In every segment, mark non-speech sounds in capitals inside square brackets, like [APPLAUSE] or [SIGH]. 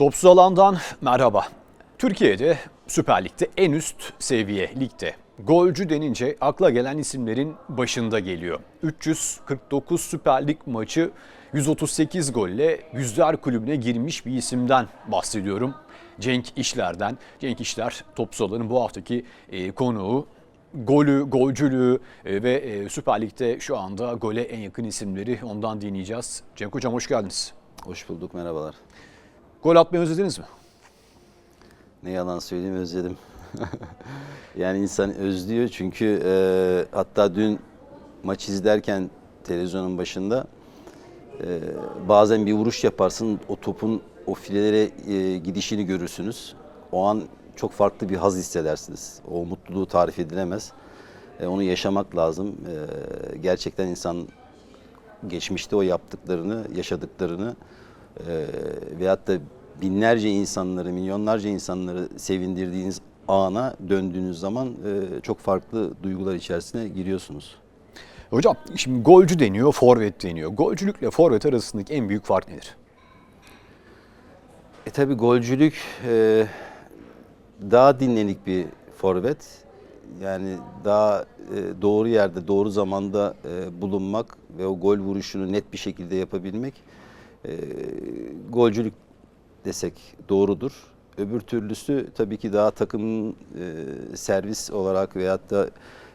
Topsuz alandan merhaba. Türkiye'de Süper Lig'de en üst seviye ligde golcü denince akla gelen isimlerin başında geliyor. 349 Süper Lig maçı 138 golle Yüzler Kulübü'ne girmiş bir isimden bahsediyorum. Cenk İşler'den. Cenk İşler Topsuz Alan'ın bu haftaki e, konuğu. Golü, golcülüğü e, ve e, Süper Lig'de şu anda gole en yakın isimleri ondan dinleyeceğiz. Cenk Hocam hoş geldiniz. Hoş bulduk, merhabalar. Gol atmayı özlediniz mi? Ne yalan söyleyeyim özledim. [LAUGHS] yani insan özlüyor çünkü e, hatta dün maç izlerken televizyonun başında e, bazen bir vuruş yaparsın o topun o filelere e, gidişini görürsünüz. O an çok farklı bir haz hissedersiniz. O mutluluğu tarif edilemez. E, onu yaşamak lazım. E, gerçekten insan geçmişte o yaptıklarını, yaşadıklarını e, veyahut da binlerce insanları, milyonlarca insanları sevindirdiğiniz ana döndüğünüz zaman e, çok farklı duygular içerisine giriyorsunuz. Hocam şimdi golcü deniyor, forvet deniyor. Golcülükle forvet arasındaki en büyük fark nedir? E tabi golcülük e, daha dinlenik bir forvet. Yani daha e, doğru yerde, doğru zamanda e, bulunmak ve o gol vuruşunu net bir şekilde yapabilmek e, golcülük desek doğrudur. Öbür türlüsü tabii ki daha takımın e, servis olarak veyahut da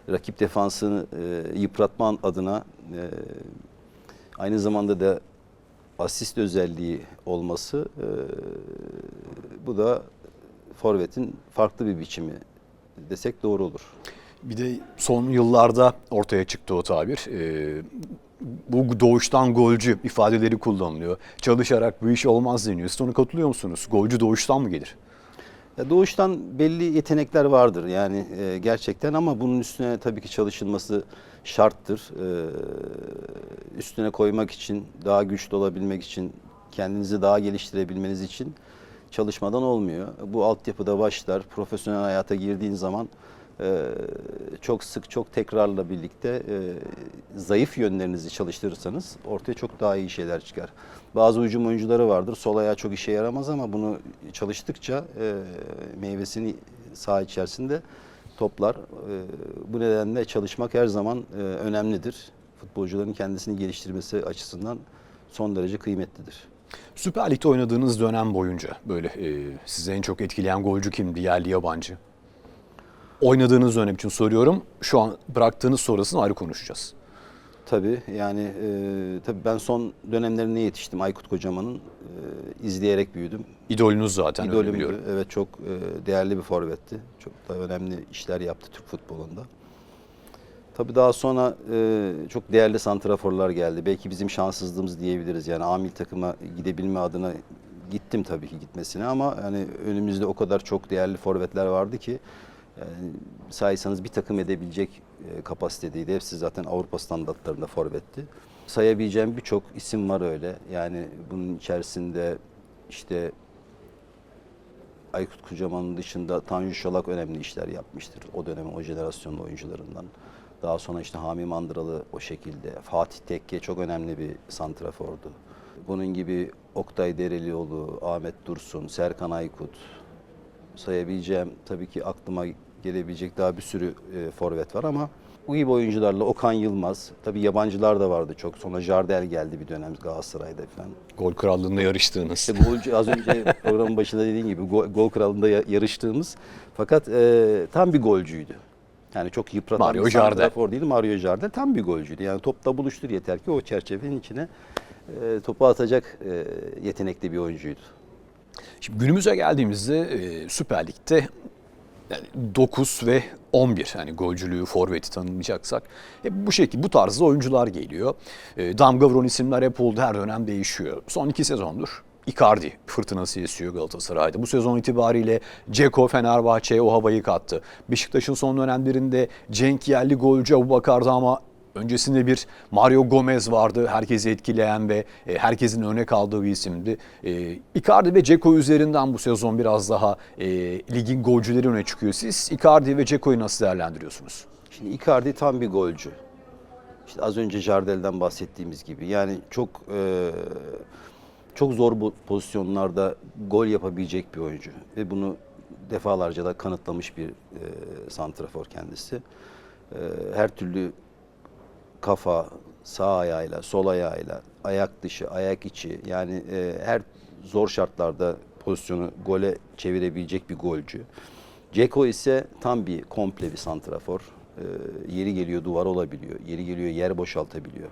rakip defansını e, yıpratman adına e, aynı zamanda da asist özelliği olması e, bu da forvetin farklı bir biçimi desek doğru olur. Bir de son yıllarda ortaya çıktı o tabir. Ee, bu doğuştan golcü ifadeleri kullanılıyor. Çalışarak bu iş olmaz deniyor. Siz ona katılıyor musunuz? Golcü doğuştan mı gelir? Ya doğuştan belli yetenekler vardır yani e, gerçekten ama bunun üstüne tabii ki çalışılması şarttır. E, üstüne koymak için, daha güçlü olabilmek için, kendinizi daha geliştirebilmeniz için çalışmadan olmuyor. Bu altyapıda başlar. Profesyonel hayata girdiğin zaman çok sık, çok tekrarla birlikte e, zayıf yönlerinizi çalıştırırsanız ortaya çok daha iyi şeyler çıkar. Bazı hücum oyuncuları vardır. Sol ayağı çok işe yaramaz ama bunu çalıştıkça e, meyvesini saha içerisinde toplar. E, bu nedenle çalışmak her zaman önemlidir. Futbolcuların kendisini geliştirmesi açısından son derece kıymetlidir. Süper Lig'de oynadığınız dönem boyunca böyle e, sizi en çok etkileyen golcü kimdi? Yerli yabancı. Oynadığınız dönem için soruyorum. Şu an bıraktığınız sonrasını ayrı konuşacağız. Tabii yani e, tabii ben son dönemlerine yetiştim Aykut Kocaman'ın. E, izleyerek büyüdüm. İdolünüz zaten öyle İdolümdü. biliyorum. Evet çok e, değerli bir forvetti. Çok da önemli işler yaptı Türk futbolunda. Tabii daha sonra e, çok değerli santraforlar geldi. Belki bizim şanssızlığımız diyebiliriz. Yani amil takıma gidebilme adına gittim tabii ki gitmesine ama yani önümüzde o kadar çok değerli forvetler vardı ki yani saysanız bir takım edebilecek e, kapasitedeydi. Hepsi zaten Avrupa standartlarında forvetti. Sayabileceğim birçok isim var öyle. Yani bunun içerisinde işte Aykut Kocaman'ın dışında Tanju Şolak önemli işler yapmıştır. O dönemin o jenerasyonun oyuncularından. Daha sonra işte Hami Mandıralı o şekilde. Fatih Tekke çok önemli bir santrafordu. Bunun gibi Oktay Derelioğlu, Ahmet Dursun, Serkan Aykut sayabileceğim tabii ki aklıma gelebilecek daha bir sürü e, forvet var ama bu gibi oyuncularla Okan Yılmaz, tabii yabancılar da vardı çok. Sonra Jardel geldi bir dönem Galatasaray'da falan. Gol krallığında yarıştığınız. İşte golcü az önce [LAUGHS] programın başında dediğim gibi gol, gol kralında ya- yarıştığımız fakat e, tam bir golcüydü. Yani çok yıpratan Mario bir Jardel. santrafor değil Mario Jardel tam bir golcüydü. Yani topla buluştur yeter ki o çerçevenin içine e, topu atacak e, yetenekli bir oyuncuydu. Şimdi günümüze geldiğimizde e, Süper Lig'de yani 9 ve 11 yani golcülüğü, forveti tanımlayacaksak hep bu şekilde bu tarzda oyuncular geliyor. E, damga vuran isimler hep oldu her dönem değişiyor. Son iki sezondur Icardi fırtınası esiyor Galatasaray'da. Bu sezon itibariyle Ceko Fenerbahçe'ye o havayı kattı. Beşiktaş'ın son dönemlerinde Cenk yerli golcü Abubakar'dı ama Öncesinde bir Mario Gomez vardı. Herkesi etkileyen ve e, herkesin örnek aldığı bir isimdi. E, Icardi ve Ceko üzerinden bu sezon biraz daha e, ligin golcüleri öne çıkıyor. Siz Icardi ve Ceko'yu nasıl değerlendiriyorsunuz? Şimdi Icardi tam bir golcü. İşte az önce Jardel'den bahsettiğimiz gibi. Yani çok çok zor pozisyonlarda gol yapabilecek bir oyuncu ve bunu defalarca da kanıtlamış bir e, santrafor kendisi. E, her türlü kafa, sağ ayağıyla, sol ayağıyla, ayak dışı, ayak içi yani e, her zor şartlarda pozisyonu gole çevirebilecek bir golcü. Ceko ise tam bir komple bir santrafor. E, yeri geliyor duvar olabiliyor, yeri geliyor yer boşaltabiliyor.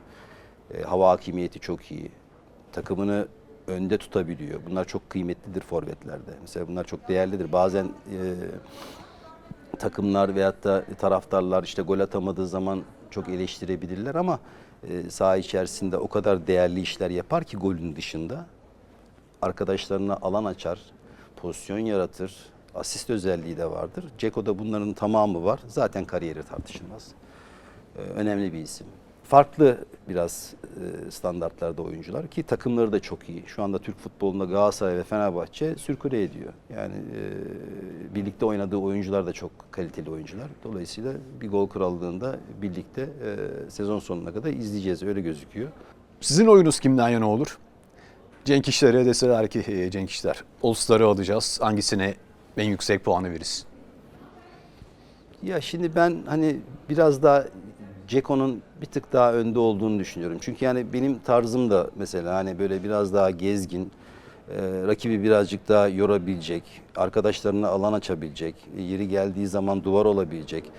E, hava hakimiyeti çok iyi. Takımını önde tutabiliyor. Bunlar çok kıymetlidir forvetlerde. Mesela bunlar çok değerlidir. Bazen e, takımlar veyahut da taraftarlar işte gol atamadığı zaman çok eleştirebilirler ama e, saha içerisinde o kadar değerli işler yapar ki golün dışında arkadaşlarına alan açar, pozisyon yaratır, asist özelliği de vardır. Ceko'da bunların tamamı var. Zaten kariyeri tartışılmaz. E, önemli bir isim. Farklı biraz e, standartlarda oyuncular ki takımları da çok iyi. Şu anda Türk futbolunda Galatasaray ve Fenerbahçe sürküle ediyor. Yani e, birlikte oynadığı oyuncular da çok kaliteli oyuncular. Dolayısıyla bir gol krallığında birlikte e, sezon sonuna kadar izleyeceğiz. Öyle gözüküyor. Sizin oyunuz kimden yana olur? Cenk İşler'e deseler ki "E, Cenk İşler, All-Star'ı alacağız. Hangisine en yüksek puanı verirsin? Ya şimdi ben hani biraz daha Ceko'nun bir tık daha önde olduğunu düşünüyorum. Çünkü yani benim tarzım da mesela hani böyle biraz daha gezgin, e, rakibi birazcık daha yorabilecek, arkadaşlarına alan açabilecek, e, yeri geldiği zaman duvar olabilecek.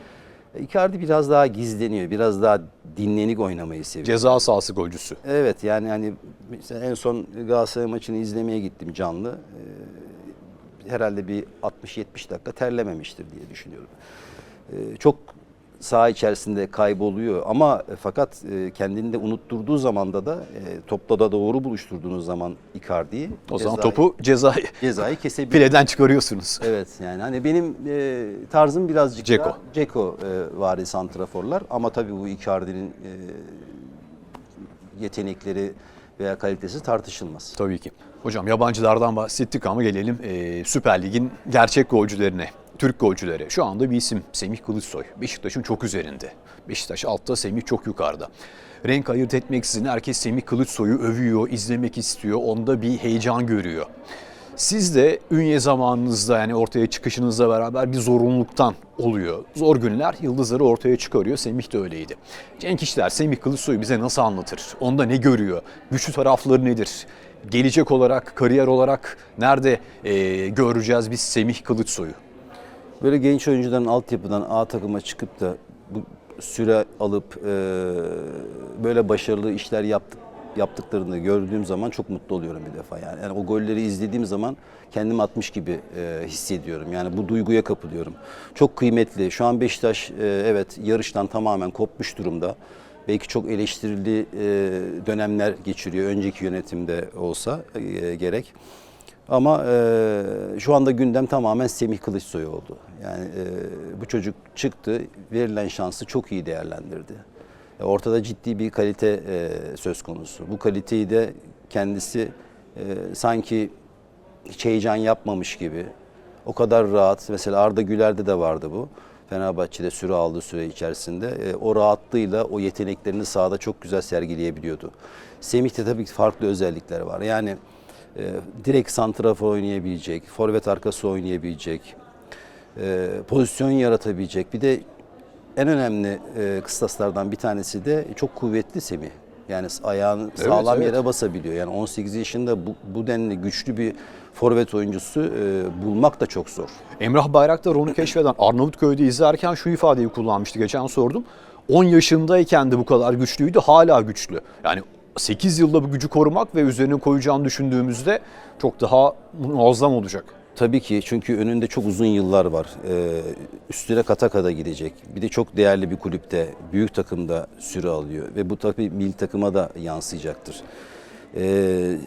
E, Icardi biraz daha gizleniyor, biraz daha dinlenik oynamayı seviyor. Ceza sahası golcüsü. Evet yani hani mesela en son Galatasaray maçını izlemeye gittim canlı. Ee, herhalde bir 60-70 dakika terlememiştir diye düşünüyorum. Ee, çok saha içerisinde kayboluyor ama e, fakat e, kendini de unutturduğu zamanda da e, topla da doğru buluşturduğunuz zaman Icardi'yi O zaman cezayı- topu cezayı cezayı kesebiliyor. fileden çıkarıyorsunuz. Evet yani hani benim e, tarzım birazcık Dzeko. daha Ceko e, vari santraforlar ama tabii bu Icardi'nin e, yetenekleri veya kalitesi tartışılmaz. Tabii ki. Hocam yabancılardan bahsettik ama gelelim e, Süper Lig'in gerçek golcülerine. Türk golcülere. Şu anda bir isim Semih Kılıçsoy. Beşiktaş'ın çok üzerinde. Beşiktaş altta, Semih çok yukarıda. Renk ayırt etmeksizin herkes Semih Kılıçsoy'u övüyor, izlemek istiyor. Onda bir heyecan görüyor. Siz de ünye zamanınızda yani ortaya çıkışınızla beraber bir zorunluluktan oluyor. Zor günler yıldızları ortaya çıkarıyor. Semih de öyleydi. Cenk İşler Semih Kılıçsoy'u bize nasıl anlatır? Onda ne görüyor? Güçlü tarafları nedir? Gelecek olarak, kariyer olarak nerede eee, göreceğiz biz Semih Kılıçsoy'u? Böyle genç oyuncuların altyapıdan A takıma çıkıp da bu süre alıp e, böyle başarılı işler yaptık yaptıklarını gördüğüm zaman çok mutlu oluyorum bir defa yani. yani o golleri izlediğim zaman kendimi atmış gibi e, hissediyorum. Yani bu duyguya kapılıyorum. Çok kıymetli. Şu an Beşiktaş e, evet yarıştan tamamen kopmuş durumda. Belki çok eleştirili e, dönemler geçiriyor. Önceki yönetimde olsa e, gerek. Ama e, şu anda gündem tamamen Semih Kılıçsoy oldu. Yani e, bu çocuk çıktı, verilen şansı çok iyi değerlendirdi. E, ortada ciddi bir kalite e, söz konusu. Bu kaliteyi de kendisi e, sanki hiç heyecan yapmamış gibi, o kadar rahat. Mesela Arda Güler'de de vardı bu. Fenerbahçe'de süre aldığı süre içerisinde e, o rahatlığıyla o yeteneklerini sahada çok güzel sergileyebiliyordu. Semih'te tabii ki farklı özellikler var. Yani e, direkt santrafor oynayabilecek, forvet arkası oynayabilecek, e, pozisyon yaratabilecek. Bir de en önemli e, kıstaslardan bir tanesi de çok kuvvetli Semih. Yani ayağını sağlam evet. yere basabiliyor. Yani 18 yaşında bu, bu denli güçlü bir forvet oyuncusu e, bulmak da çok zor. Emrah Bayraktar onu keşfeden Arnavutköy'de izlerken şu ifadeyi kullanmıştı. Geçen sordum. 10 yaşındayken de bu kadar güçlüydü, hala güçlü. Yani 8 yılda bu gücü korumak ve üzerine koyacağını düşündüğümüzde çok daha muazzam olacak. Tabii ki çünkü önünde çok uzun yıllar var. Ee, üstüne kata kata gidecek. Bir de çok değerli bir kulüpte, büyük takımda süre alıyor. Ve bu tabii milli takıma da yansıyacaktır. Ee,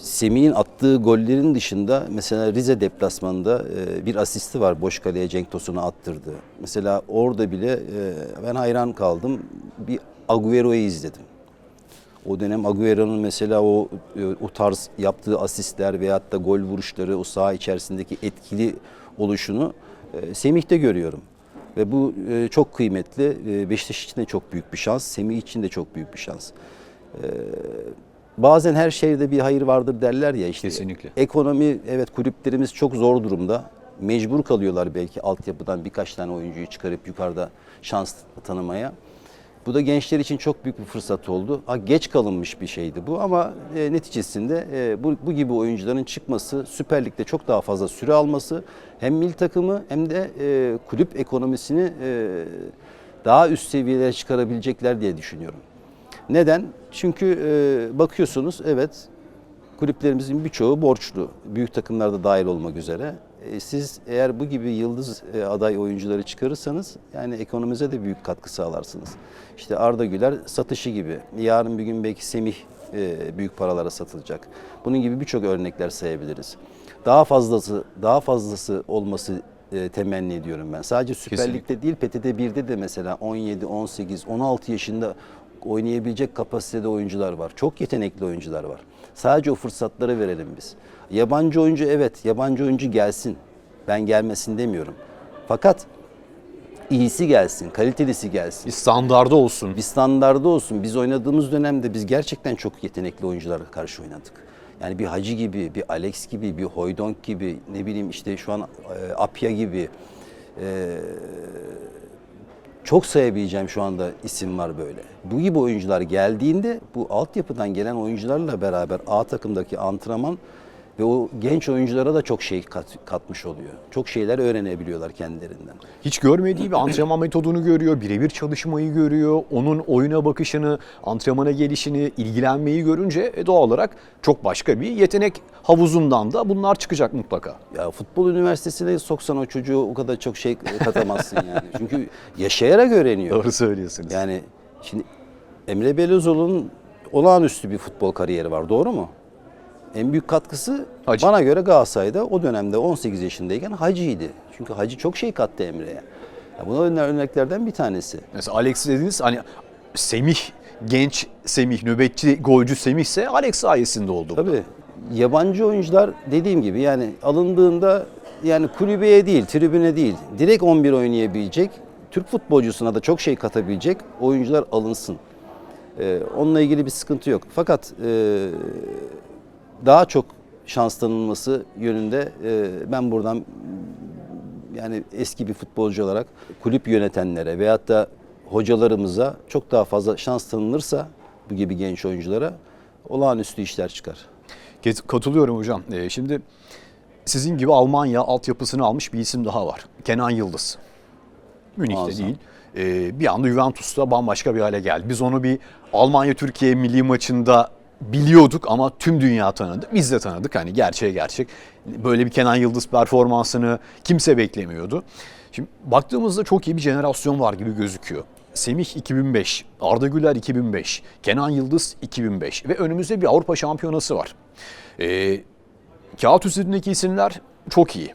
Semih'in attığı gollerin dışında mesela Rize deplasmanında e, bir asisti var. Boş kaleye Cenk Tosun'u attırdı. Mesela orada bile e, ben hayran kaldım. Bir Agüero'yu izledim. O dönem Agüero'nun mesela o e, o tarz yaptığı asistler veyahut da gol vuruşları, o saha içerisindeki etkili oluşunu e, Semih'te görüyorum. Ve bu e, çok kıymetli. Beşiktaş için de çok büyük bir şans. Semih için de çok büyük bir şans. Bazen her şeyde bir hayır vardır derler ya işte. Kesinlikle. Ekonomi evet kulüplerimiz çok zor durumda. Mecbur kalıyorlar belki altyapıdan birkaç tane oyuncuyu çıkarıp yukarıda şans tanımaya. Bu da gençler için çok büyük bir fırsat oldu. Ha, geç kalınmış bir şeydi bu ama e, neticesinde e, bu, bu gibi oyuncuların çıkması, Süper Lig'de çok daha fazla süre alması hem milli takımı hem de e, kulüp ekonomisini e, daha üst seviyelere çıkarabilecekler diye düşünüyorum. Neden? Çünkü e, bakıyorsunuz evet kulüplerimizin birçoğu borçlu. Büyük takımlarda dahil olmak üzere. E, siz eğer bu gibi yıldız e, aday oyuncuları çıkarırsanız yani ekonomimize de büyük katkı sağlarsınız. İşte Arda Güler satışı gibi. Yarın bir gün belki Semih e, büyük paralara satılacak. Bunun gibi birçok örnekler sayabiliriz. Daha fazlası daha fazlası olması temenni ediyorum ben. Sadece Süper. Lig'de değil PTT 1'de de mesela 17, 18, 16 yaşında oynayabilecek kapasitede oyuncular var. Çok yetenekli oyuncular var. Sadece o fırsatları verelim biz. Yabancı oyuncu evet, yabancı oyuncu gelsin. Ben gelmesin demiyorum. Fakat iyisi gelsin, kalitelisi gelsin. Bir standardı olsun. Bir standardı olsun. Biz oynadığımız dönemde biz gerçekten çok yetenekli oyunculara karşı oynadık. Yani bir Hacı gibi, bir Alex gibi, bir Hoydonk gibi, ne bileyim işte şu an e, Apya gibi. e, çok sayabileceğim şu anda isim var böyle. Bu gibi oyuncular geldiğinde bu altyapıdan gelen oyuncularla beraber A takımdaki antrenman ve o genç oyunculara da çok şey kat- katmış oluyor. Çok şeyler öğrenebiliyorlar kendilerinden. Hiç görmediği bir antrenman metodunu görüyor, birebir çalışmayı görüyor, onun oyuna bakışını, antrenmana gelişini, ilgilenmeyi görünce e, doğal olarak çok başka bir yetenek havuzundan da bunlar çıkacak mutlaka. Ya futbol üniversitesine soksan o çocuğu o kadar çok şey katamazsın yani. [LAUGHS] Çünkü yaşayarak öğreniyor. Doğru söylüyorsunuz. Yani şimdi Emre Belözoğlu'nun olağanüstü bir futbol kariyeri var. Doğru mu? En büyük katkısı Hacı. bana göre Galatasaray'da o dönemde 18 yaşındayken Hacı'ydı. Çünkü Hacı çok şey kattı Emre'ye. Ya buna örne- örneklerden bir tanesi. Mesela Alex dediniz hani Semih, genç Semih, nöbetçi golcü Semih ise Alex sayesinde oldu. Tabii yabancı oyuncular dediğim gibi yani alındığında yani kulübeye değil, tribüne değil, direkt 11 oynayabilecek, Türk futbolcusuna da çok şey katabilecek oyuncular alınsın. Ee, onunla ilgili bir sıkıntı yok. Fakat e, daha çok şans tanınması yönünde e, ben buradan yani eski bir futbolcu olarak kulüp yönetenlere veyahut da hocalarımıza çok daha fazla şans tanınırsa bu gibi genç oyunculara olağanüstü işler çıkar. Katılıyorum hocam. Ee, şimdi sizin gibi Almanya altyapısını almış bir isim daha var. Kenan Yıldız. Münih'te Muazzam. değil. Ee, bir anda Juventus'ta bambaşka bir hale geldi. Biz onu bir Almanya-Türkiye milli maçında biliyorduk ama tüm dünya tanıdı. Biz de tanıdık hani gerçeğe gerçek. Böyle bir Kenan Yıldız performansını kimse beklemiyordu. Şimdi baktığımızda çok iyi bir jenerasyon var gibi gözüküyor. Semih 2005, Arda Güler 2005, Kenan Yıldız 2005 ve önümüzde bir Avrupa Şampiyonası var. Ee, kağıt üzerindeki isimler çok iyi.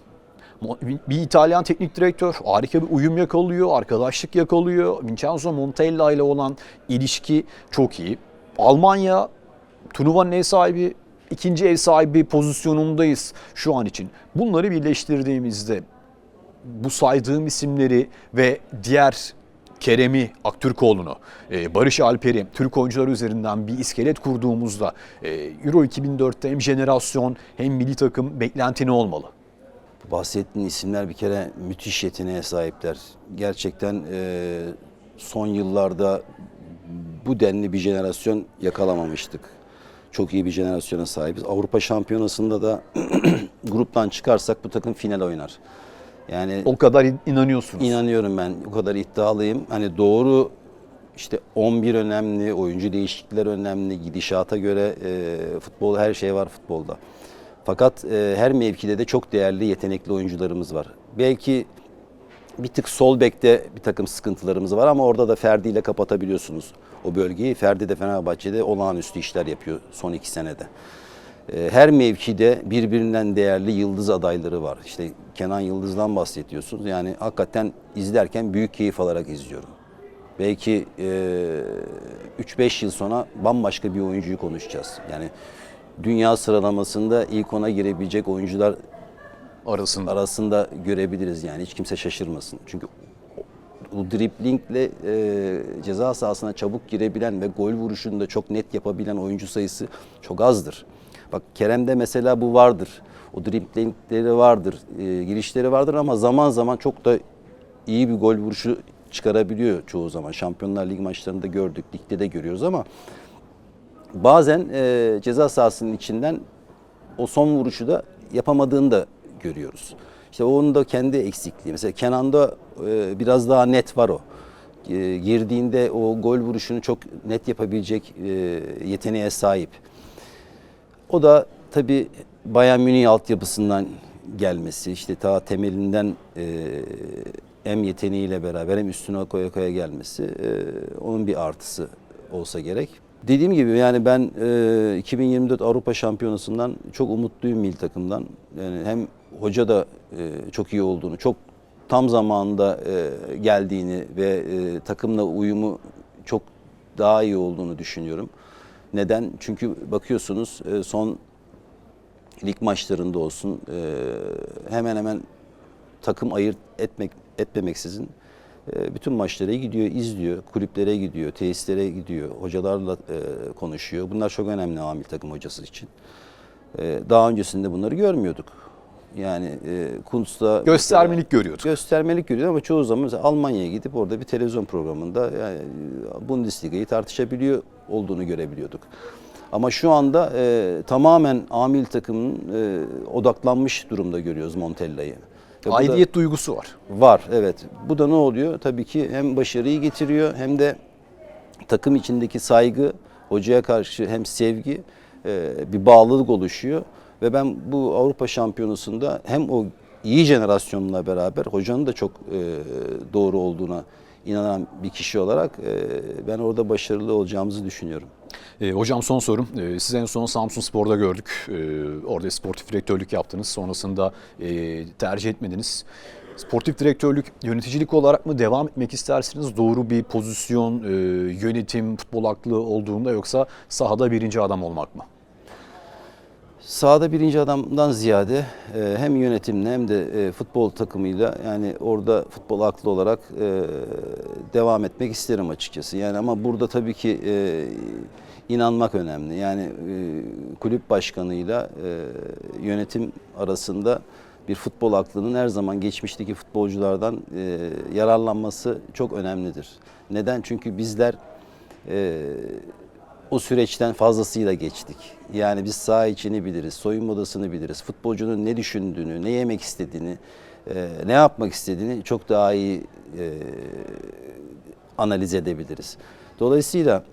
Bir İtalyan teknik direktör harika bir uyum yakalıyor, arkadaşlık yakalıyor. Vincenzo Montella ile olan ilişki çok iyi. Almanya turnuvanın ev sahibi, ikinci ev sahibi pozisyonundayız şu an için. Bunları birleştirdiğimizde bu saydığım isimleri ve diğer Kerem'i, Aktürkoğlu'nu, e, Barış Alper'i, Türk oyuncular üzerinden bir iskelet kurduğumuzda e, Euro 2004'te hem jenerasyon hem milli takım beklenti ne olmalı? Bahsettiğin isimler bir kere müthiş yeteneğe sahipler. Gerçekten e, son yıllarda bu denli bir jenerasyon yakalamamıştık. Çok iyi bir jenerasyona sahibiz. Avrupa Şampiyonası'nda da [CLEARS THROAT] gruptan çıkarsak bu takım final oynar. Yani O kadar in- inanıyorsunuz. İnanıyorum ben. O kadar iddialıyım. Hani doğru işte 11 önemli, oyuncu değişiklikler önemli, gidişata göre e, futbol her şey var futbolda. Fakat e, her mevkide de çok değerli, yetenekli oyuncularımız var. Belki bir tık sol bekte bir takım sıkıntılarımız var ama orada da Ferdi ile kapatabiliyorsunuz o bölgeyi. Ferdi de Fenerbahçe'de olağanüstü işler yapıyor son iki senede. E, Her mevkide birbirinden değerli yıldız adayları var. İşte Kenan Yıldız'dan bahsediyorsunuz. Yani hakikaten izlerken büyük keyif alarak izliyorum. Belki e, 3-5 yıl sonra bambaşka bir oyuncuyu konuşacağız. Yani dünya sıralamasında ilk ona girebilecek oyuncular arasında. arasında görebiliriz yani hiç kimse şaşırmasın. Çünkü bu driplingle e, ceza sahasına çabuk girebilen ve gol vuruşunu da çok net yapabilen oyuncu sayısı çok azdır. Bak Kerem'de mesela bu vardır. O driplingleri vardır, e, girişleri vardır ama zaman zaman çok da iyi bir gol vuruşu çıkarabiliyor çoğu zaman. Şampiyonlar Ligi maçlarında gördük, ligde de görüyoruz ama bazen e, ceza sahasının içinden o son vuruşu da yapamadığını da görüyoruz. İşte onun da kendi eksikliği. Mesela Kenan'da e, biraz daha net var o. E, girdiğinde o gol vuruşunu çok net yapabilecek e, yeteneğe sahip. O da tabii Bayern Münih altyapısından gelmesi, işte ta temelinden e, hem yeteneğiyle beraber hem üstüne koya koya gelmesi e, onun bir artısı olsa gerek. Dediğim gibi yani ben e, 2024 Avrupa Şampiyonası'ndan çok umutluyum milli takımdan. Yani hem hoca da e, çok iyi olduğunu, çok tam zamanında e, geldiğini ve e, takımla uyumu çok daha iyi olduğunu düşünüyorum. Neden? Çünkü bakıyorsunuz e, son lig maçlarında olsun e, hemen hemen takım ayırt etmek etmemeksizin e, bütün maçlara gidiyor, izliyor, kulüplere gidiyor, tesislere gidiyor, hocalarla e, konuşuyor. Bunlar çok önemli amil takım hocası için. E, daha öncesinde bunları görmüyorduk. Yani e, Kuntz'ta Göstermelik görüyorduk. göstermelik görüyor ama çoğu zaman mesela Almanya'ya gidip orada bir televizyon programında yani Bundesliga'yı tartışabiliyor olduğunu görebiliyorduk. Ama şu anda e, tamamen amil takımın e, odaklanmış durumda görüyoruz Montella'yı. Bu da- Aidiyet duygusu var. Var evet. Bu da ne oluyor? Tabii ki hem başarıyı getiriyor hem de takım içindeki saygı, hocaya karşı hem sevgi, e, bir bağlılık oluşuyor. Ve ben bu Avrupa Şampiyonası'nda hem o iyi jenerasyonla beraber hocanın da çok e, doğru olduğuna inanan bir kişi olarak e, ben orada başarılı olacağımızı düşünüyorum. E, hocam son sorum. E, siz en son Samsun Spor'da gördük. E, orada sportif direktörlük yaptınız. Sonrasında e, tercih etmediniz. Sportif direktörlük yöneticilik olarak mı devam etmek istersiniz? Doğru bir pozisyon, e, yönetim, futbol aklı olduğunda yoksa sahada birinci adam olmak mı? Sahada birinci adamdan ziyade e, hem yönetimle hem de e, futbol takımıyla yani orada futbol aklı olarak e, devam etmek isterim açıkçası. Yani ama burada tabii ki inanmak önemli. Yani kulüp başkanıyla yönetim arasında bir futbol aklının her zaman geçmişteki futbolculardan yararlanması çok önemlidir. Neden? Çünkü bizler o süreçten fazlasıyla geçtik. Yani biz saha içini biliriz, soyunma odasını biliriz. Futbolcunun ne düşündüğünü, ne yemek istediğini, e, ne yapmak istediğini çok daha iyi e, analiz edebiliriz. Dolayısıyla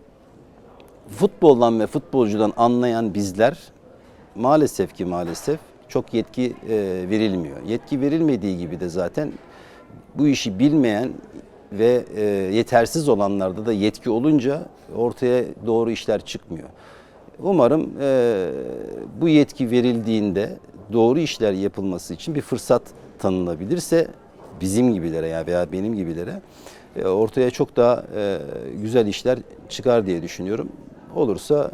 futboldan ve futbolcudan anlayan bizler maalesef ki maalesef çok yetki e, verilmiyor. Yetki verilmediği gibi de zaten bu işi bilmeyen ve e, yetersiz olanlarda da yetki olunca ortaya doğru işler çıkmıyor. Umarım e, bu yetki verildiğinde doğru işler yapılması için bir fırsat tanınabilirse bizim gibilere ya veya benim gibilere e, ortaya çok daha e, güzel işler çıkar diye düşünüyorum. Olursa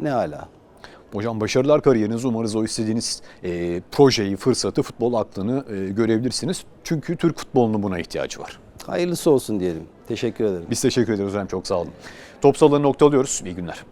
e, ne ala. Hocam başarılar kariyeriniz. Umarız o istediğiniz e, projeyi, fırsatı, futbol aklını e, görebilirsiniz. Çünkü Türk futbolunun buna ihtiyacı var. Hayırlısı olsun diyelim. Teşekkür ederim. Biz teşekkür ederiz hocam çok sağ olun. Top nokta alıyoruz. İyi günler.